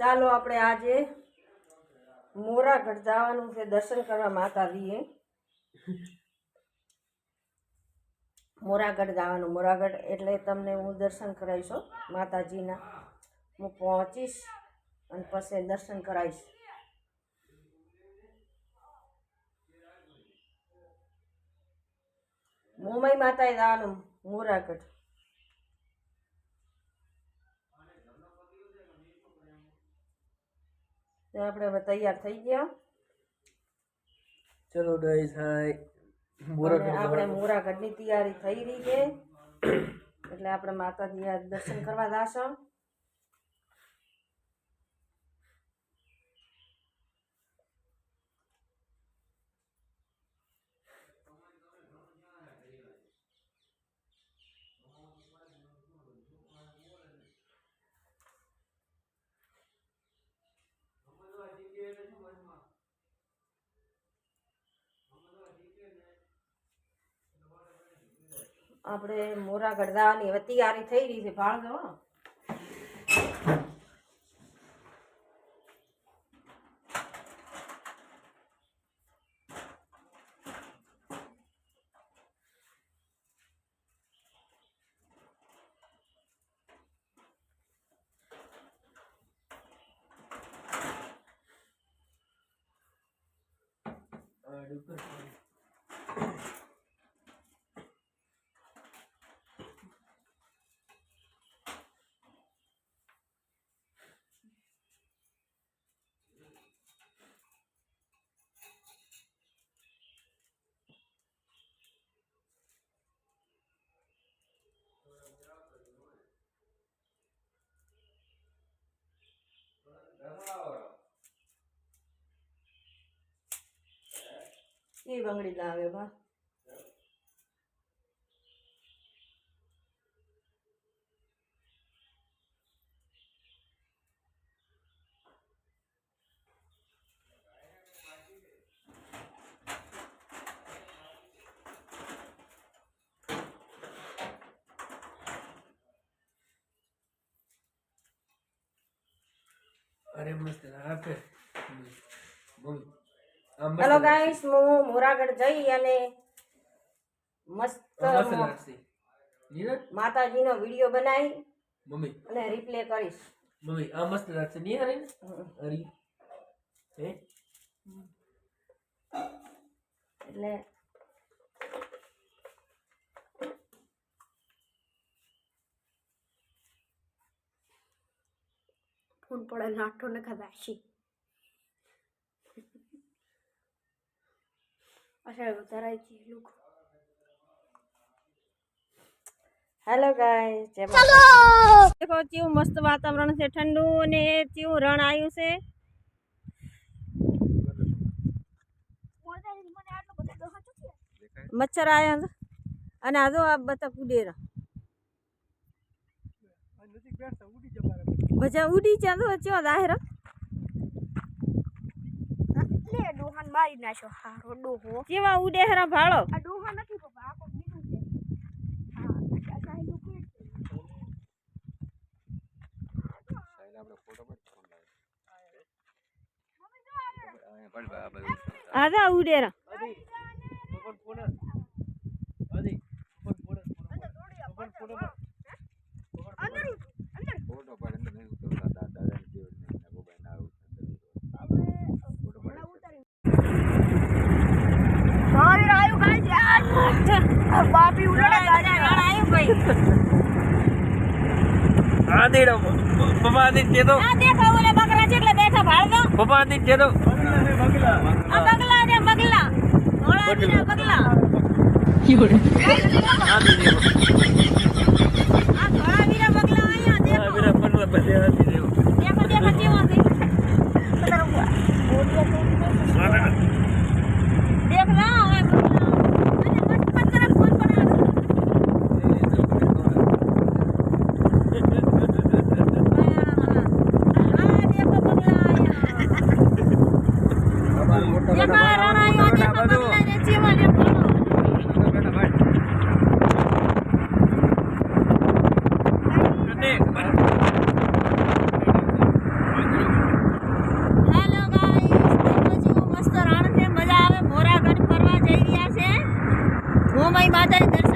ચાલો આપણે આજે મોરાગઢ જવાનું છે, દર્શન કરવા માતાજીએ. મોરાગઢ જવાનું, મોરાગઢ એટલે તમને હું દર્શન કરાવીશ માતાજીના. હું પહોંચીશ અને પછી દર્શન કરાવીશ. મુંબઈ માતાએ જવાનું, મોરાગઢ. તો આપણે હવે તૈયાર થઈ ગયા. ચલો ગાઈસ હાય મોરા આપણે મોરાગઢની તૈયારી થઈ રહી છે. એટલે આપણે માતાજી દર્શન કરવા જાશું. આપણે મોરાગઢ જવાની હવે તૈયારી થઈ રહી છે. ભાળ દો હો. એ બંગડી લાવે બા. હેલો ગાઈસ હું મોરાગઢ જઈ અને મસ્ત માતાજીનો વીડિયો બનાવી મમ્મી અને રિપ્લે કરીશ. મમ્મી આ મસ્ત લાગશે નહીં અરે. હે એટલે ફોન પડે નાઠો ને કદાશી અસર ઉતરાય છે લોકો. હેલો ગાઈસ જય દેખો કેવું મસ્ત વાતાવરણ છે ઠંડુ અને કેવું રણ આવ્યું છે? મચ્છર આવ્યા છે અને આ જો આ બતક ઉડેરા મજા ઉડી ચાલો ચો દાહેર લે ડોહાન મારી નાખ્યો હારો ડોહો કેવા ઉડે હેરા ભાળો આ ડોહા નથી પપ્પા આ કોક બીજું છે હા આ સાહેબ કે આ જા ઉડેરા ભગવાન ફોન આદી ભગવાન ફોન ભગવાન ફોન અંદર અંદર ફોટો પાડ અંદર નહીં ઉતરતા દાદા દાદા ની જેવ નહીં ના ગોબાઈ ના હવે આયુ ગાય બાપી ઉડાડે ગાડી આદી રો પપ્પા આદી કે દો આ દેખો ઓલે બકરા જેટલા બેઠા ભાળ દો પપ્પા આદી કે બગલા આ બગલા ને બગલા. ધોળા બીના બગલા. આદી દે આ ધોળા બીના બગલા અહીંયા આ દેખો. મેરા પનલા બધે આદી દે દેખો દેખો કેવા 妈妈一带你。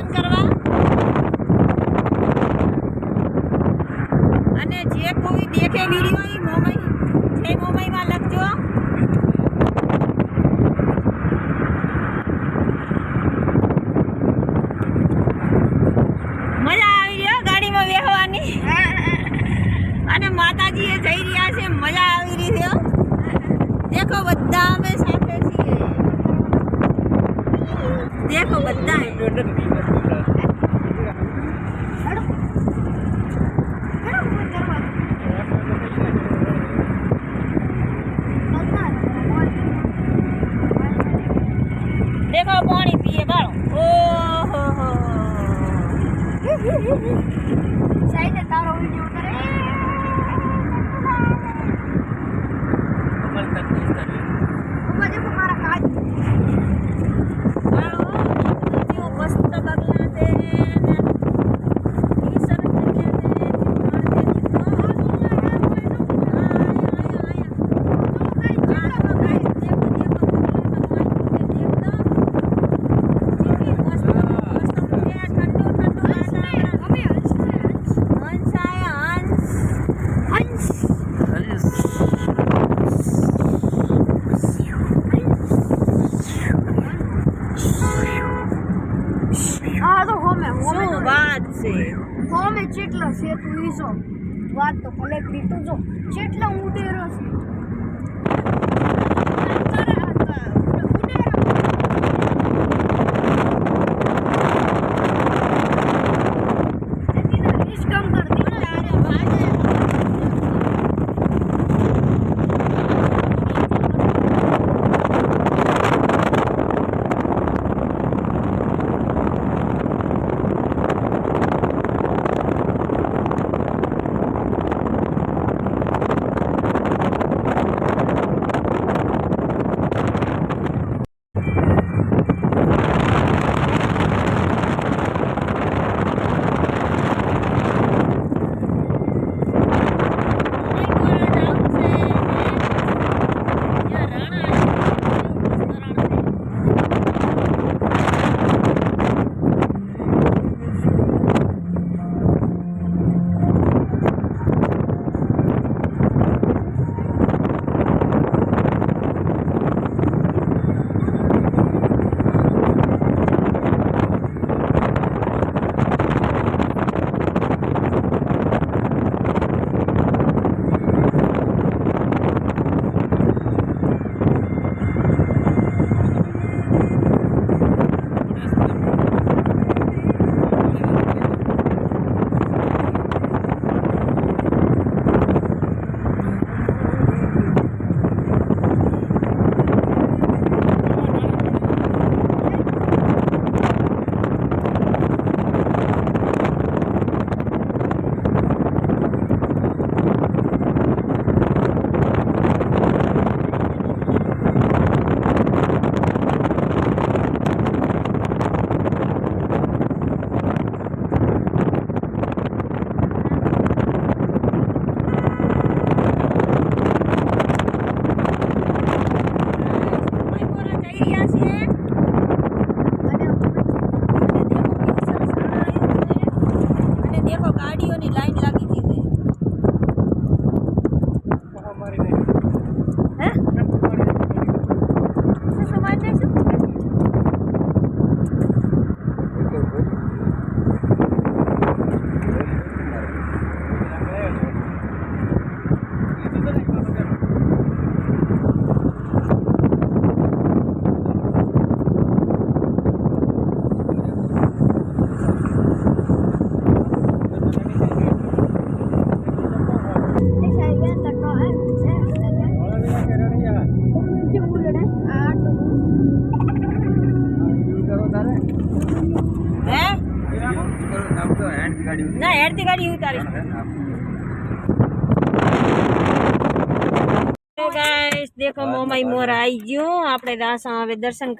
दर्शन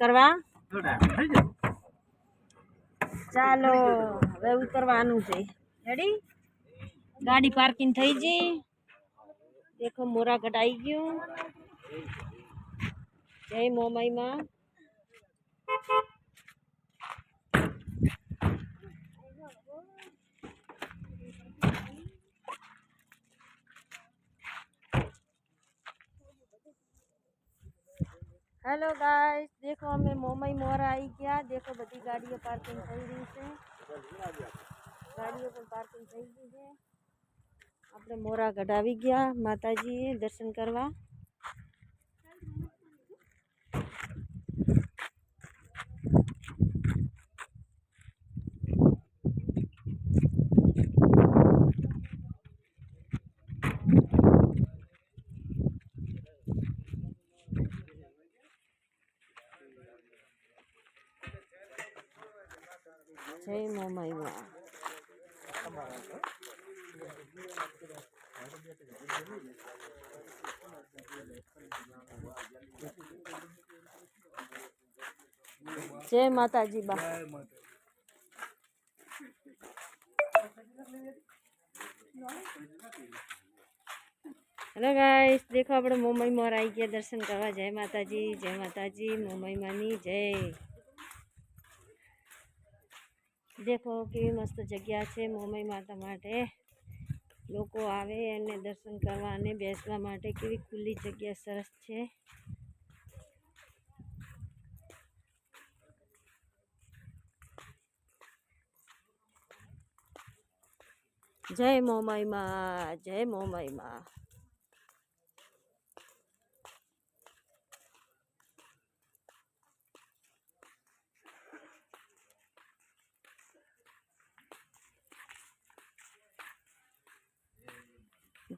चलो हम उतरवा गाड़ी पार्किंग थी जी देखो मोरा घट आई गय। जय मोमाई मा હેલો ગાઈસ દેખો અમે મોમઈ મોરા આવી ગયા દેખો બધી ગાડીઓ પાર્કિંગ થઈ રહી છે ગાડીઓ પણ પાર્કિંગ થઈ ગઈ છે આપણે મોરા ગઢાવી ગયા માતાજીએ દર્શન કરવા જય મોમાઈમાં જય માતાજી બા હેલો ગાઈસ દેખો આપણે મુંબઈમાં આવી ગયા દર્શન કરવા જય માતાજી જય માતાજી મુંબઈમાંની જય દેખો, કેવી મસ્ત જગ્યા છે મુંબઈ માતા માટે. લોકો આવે અને દર્શન કરવા અને બેસવા માટે. કેવી ખુલ્લી જગ્યા, સરસ છે. જય મોમાઈમાં જય મોમાઈમાં.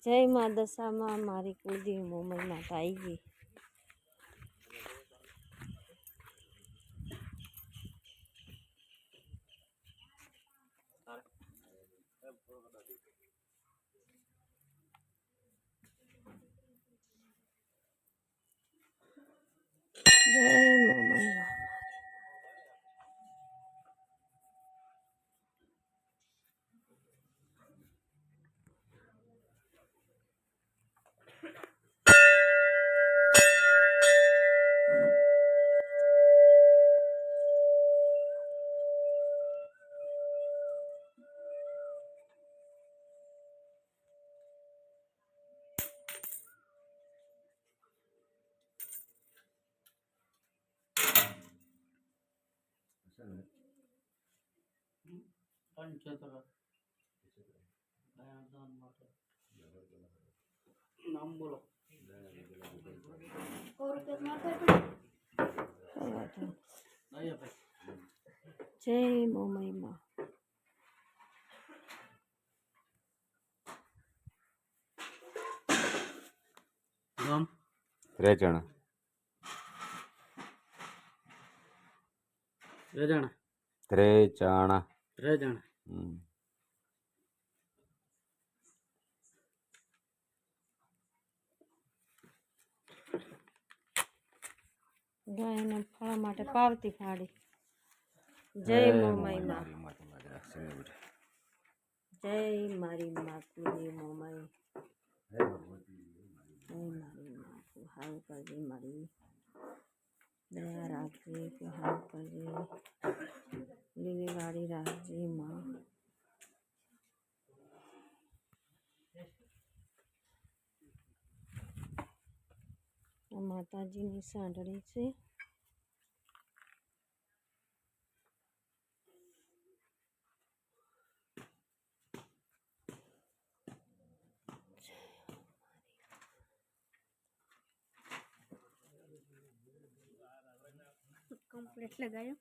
જય મા દશામાં મારી કુળદેવી મોમાઈ માતા આવી ગઈ. పంచతర అనమాట నంబులం జై మోమయ్య రేజాణ త్రేచాణ ગાયને ફળા માટે પાવતી ફાડી. જય મોમાઈમાં જય મારી મા કુળદેવી મોમાઈ જય મારી માતુ હાલ કરજે મારી. દયા રાખજે પ્રહાર હારું કરજે લીલી વાળી રાખજે માં માતાજીની સાંડળી છે કમ્પ્લીટ લગાવ્યો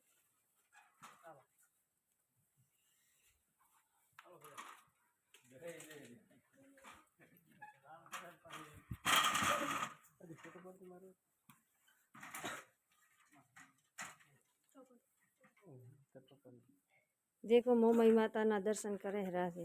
દેખો મોમઈ માતાના દર્શન કરે રહ્યા છે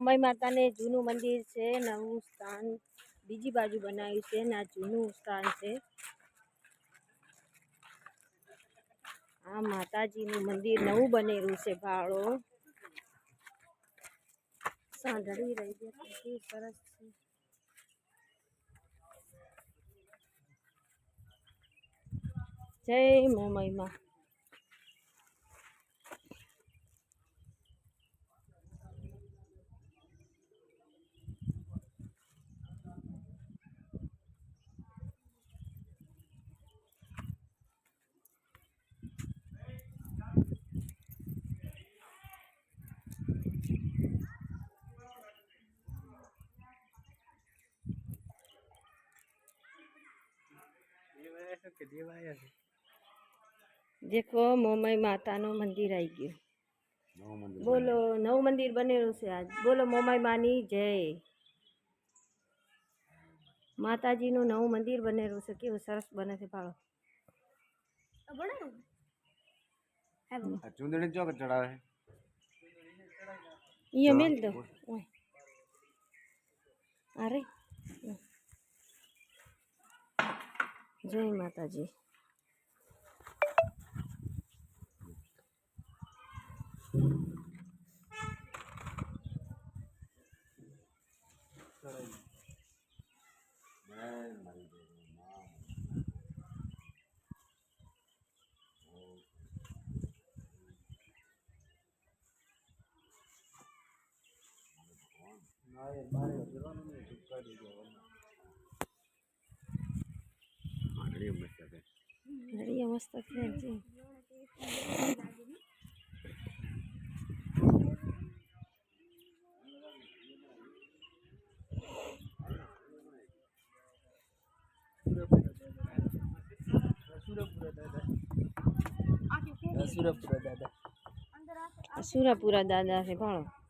અંબાઈ માતાને જૂનું મંદિર છે નવું સ્થાન. બીજી બાજુ બનાવ્યું છે ને આ જૂનું સ્થાન છે. આ માતાજીનું મંદિર નવું બનેલું છે ભાળો સાંધળી રહી છે સરસ છે. જય મોમઈમાં દેખો મોમઈ માતાનું મંદિર આવી ગયું નવું મંદિર બોલો નવું મંદિર બનેલું છે આજ બોલો મોમાઈ માની જય માતાજીનું નવું મંદિર બનેલું છે કેવું સરસ બને છે ભાળો આ ચૂંદડી ચોક ચડાવે અહીંયા મેલ દો ઓય. અરે જય માતાજી માંડળી મસ્ત છે નડિયા મસ્ત છે છે આ સુરાપુરા દાદા છે ભાળો